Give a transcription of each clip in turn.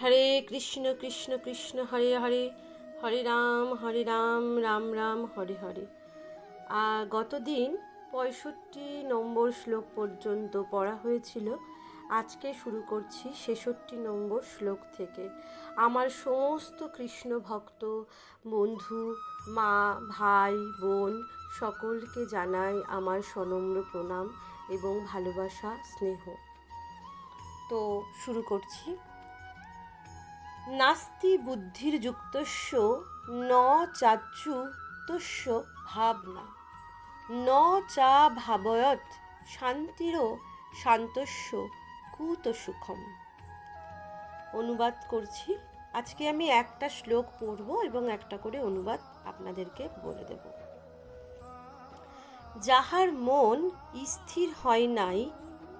হরে কৃষ্ণ কৃষ্ণ কৃষ্ণ, হরে হরে হরে রাম হরে রাম রাম রাম, হরে হরে। গতদিন পঁয়ষট্টি নম্বর শ্লোক পর্যন্ত পড়া হয়েছিল। আজকে শুরু করছি ছেষট্টি নম্বর শ্লোক থেকে। আমার সমস্ত কৃষ্ণ ভক্ত, বন্ধু, মা, ভাই, বোন, সকলকে জানাই আমার সনম্র প্রণাম এবং ভালোবাসা, স্নেহ। তো শুরু করছি। নাস্তি বুদ্ধির যুক্তস্য, ন চাচ্যুতস্য ভাবনা। ন চা ভাবয়ত শান্তিরও শান্তস্য কুত সুখম অনুবাদ করছি। আজকে আমি একটা শ্লোক পড়ব এবং একটা করে অনুবাদ আপনাদেরকে বলে দেব। যাহার মন স্থির হয় নাই,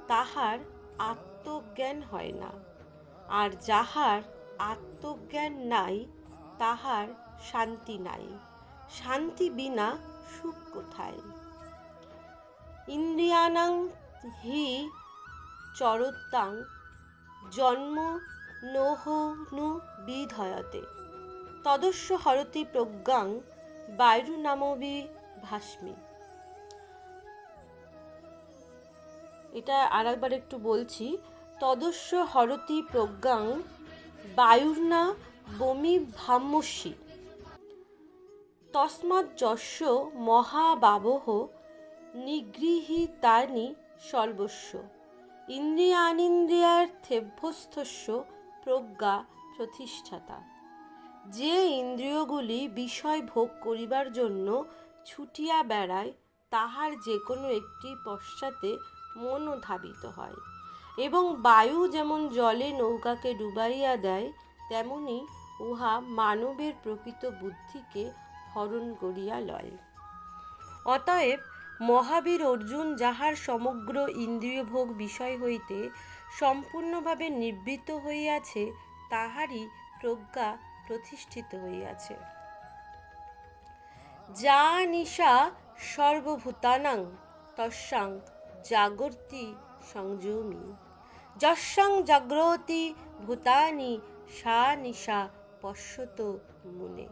তাহার আত্মজ্ঞান হয় না। আর যাহার আত্মজ্ঞান নাই, তাহার শান্তি নাই। শান্তি বিনা সুখ কোথায়? ইন্দ্রিয়ানাং হি চরত্তাং, জন্ম নোহনু বিধয়তে। তদস্য হরতি প্রজ্ঞাং বায়ুনামবি ভাস্মি। এটা আর একবার একটু বলছি। তদস্য হরতি প্রজ্ঞাং বায়ুর্না বমি ভাম্যসী তস্মাৎ যস্য মহাবাবহ নিগৃহীতানি সর্বস্ব। ইন্দ্রিয়ানিন্দ্রিয়ার্থেভ্যস্থস্য প্রজ্ঞা প্রতিষ্ঠাতা। যে ইন্দ্রিয়গুলি বিষয় ভোগ করিবার জন্য ছুটিয়া বেড়ায়, তাহার যে কোনো একটি পশ্চাতে মনও ধাবিত হয়। এবং বায়ু যেমন জলে নৌকাকে ডুবাইয়া দেয়, তেমনি উহা মানবের প্রকৃত বুদ্ধিকে হরণ করিয়া লয়। অতএব মহাবীর অর্জুন যাহার সমগ্র ইন্দ্রিয়ভোগ বিষয় হইতে সম্পূর্ণভাবে নিবৃত্ত হইয়াছে, তাহারই প্রজ্ঞা প্রতিষ্ঠিত হইয়াছে। যা নিশা সর্বভূতানাং তস্যাং জাগর্তি সংযমী যস্যাং জাগ্রতি ভূতানি সা নিশা পশ্যত মুনে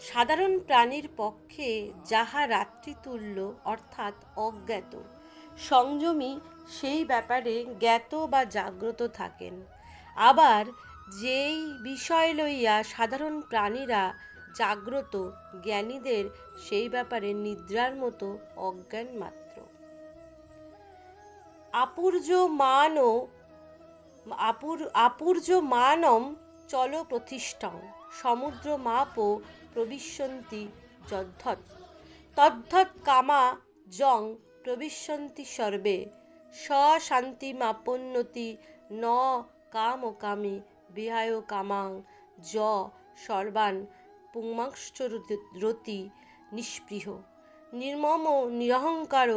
সাধারণ প্রাণীর পক্ষে যাহা রাত্রিতুল্য, অর্থাৎ অজ্ঞাত, সংযমী, সেই ব্যাপারে জ্ঞাত বা জাগ্রত থাকেন। আবার যেই বিষয় লইয়া সাধারণ প্রাণীরা জাগ্রত, জ্ঞানীদের সেই ব্যাপারে নিদ্রার মতো অজ্ঞান মাত্র। আপুর্য মানও আপুর আপুর্য মানম চল প্রতিষ্ঠাং সমুদ্র মাপো প্রবিশ্যন্তি যদ্ধৎ। তদ্ধৎ কামা জং প্রবিশ্যন্তি সর্বে শান্তিমাপন্নতি ন কাম ও কামে বিহায় কামাং য সর্বান পুংমাংশ্চরতি নিষ্পৃহ। নির্মম নিরহংকার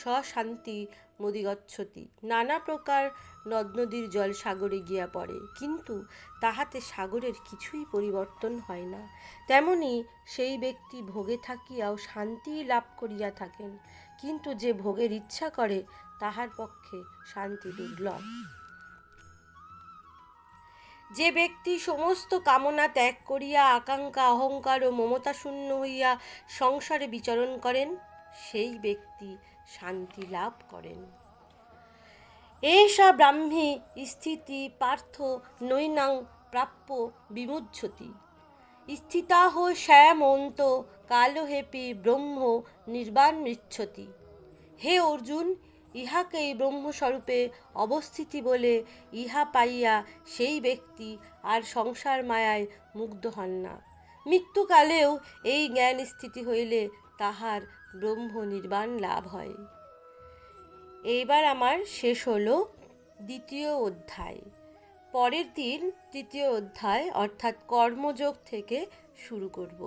সশান্তি মদিগচ্ছতি। নানা প্রকার নদ নদীর জল সাগরে গিয়া পড়ে, কিন্তু তাহাতে সাগরের কিছুই পরিবর্তন হয় না। তেমনি সেই ব্যক্তি ভোগে থাকিয়াও শান্তি লাভ করিয়া থাকেন, কিন্তু যে ভোগের ইচ্ছা করে, তাহার পক্ষে শান্তি দুর্লভ। যে ব্যক্তি সমস্ত কামনা ত্যাগ করিয়া আকাঙ্ক্ষা, অহংকার ও মমতা শূন্য হইয়া সংসারে বিচরণ করেন, সেই ব্যক্তি শান্তি লাভ করেন। এষা ব্রাহ্মী স্থিতি পার্থ নৈনাং প্রাপ্য বিমুচ্ছতি স্থিতাহ শ্যামন্ত কালহেপি ব্রহ্ম নির্বাণ মৃচ্ছতি হে অর্জুন ইহাকেই ব্রহ্মস্বরূপে অবস্থিতি বলে ইহা পাইয়া সেই ব্যক্তি আর সংসার মায়ায় মুগ্ধ হন না। মৃত্যুকালেও এই জ্ঞান স্থিতি হইলে তাহার ব্রহ্ম নির্বাণ লাভ হয়। এইবার আমার শেষ হলো দ্বিতীয় অধ্যায়। পরের দিন তৃতীয় অধ্যায় অর্থাৎ কর্মযোগ থেকে শুরু করব।